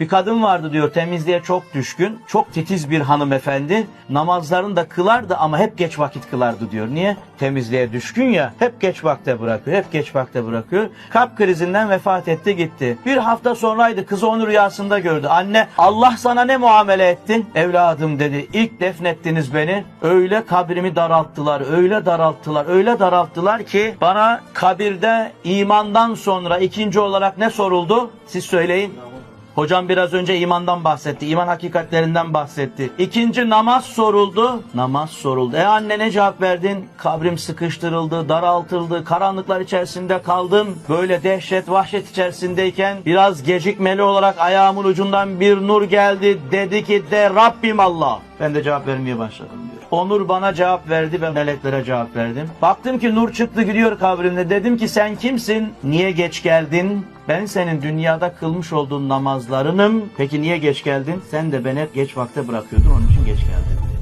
Bir kadın vardı diyor temizliğe çok düşkün, çok titiz bir hanımefendi. Namazlarını da kılardı ama hep geç vakit kılardı diyor. Niye? Temizliğe düşkün ya, hep geç vakte bırakıyor, hep geç vakte bırakıyor. Kalp krizinden vefat etti gitti. Bir hafta sonraydı kızı onu rüyasında gördü. Anne Allah sana ne muamele etti? Evladım dedi ilk defnettiniz beni. Öyle kabrimi daralttılar, öyle daralttılar, öyle daralttılar ki bana kabirde imandan sonra ikinci olarak ne soruldu? Siz söyleyin. Hocam biraz önce imandan bahsetti. iman hakikatlerinden bahsetti. İkinci namaz soruldu. Namaz soruldu. E anne ne cevap verdin? Kabrim sıkıştırıldı, daraltıldı, karanlıklar içerisinde kaldım. Böyle dehşet, vahşet içerisindeyken biraz gecikmeli olarak ayağımın ucundan bir nur geldi. Dedi ki de Rabbim Allah. Ben de cevap vermeye başladım diyor. O nur bana cevap verdi ben meleklere cevap verdim. Baktım ki nur çıktı gidiyor kabrimde. Dedim ki sen kimsin? Niye geç geldin? Ben senin dünyada kılmış olduğun namazlarınım. Peki niye geç geldin? Sen de beni hep geç vakte bırakıyordun onun için geç geldin.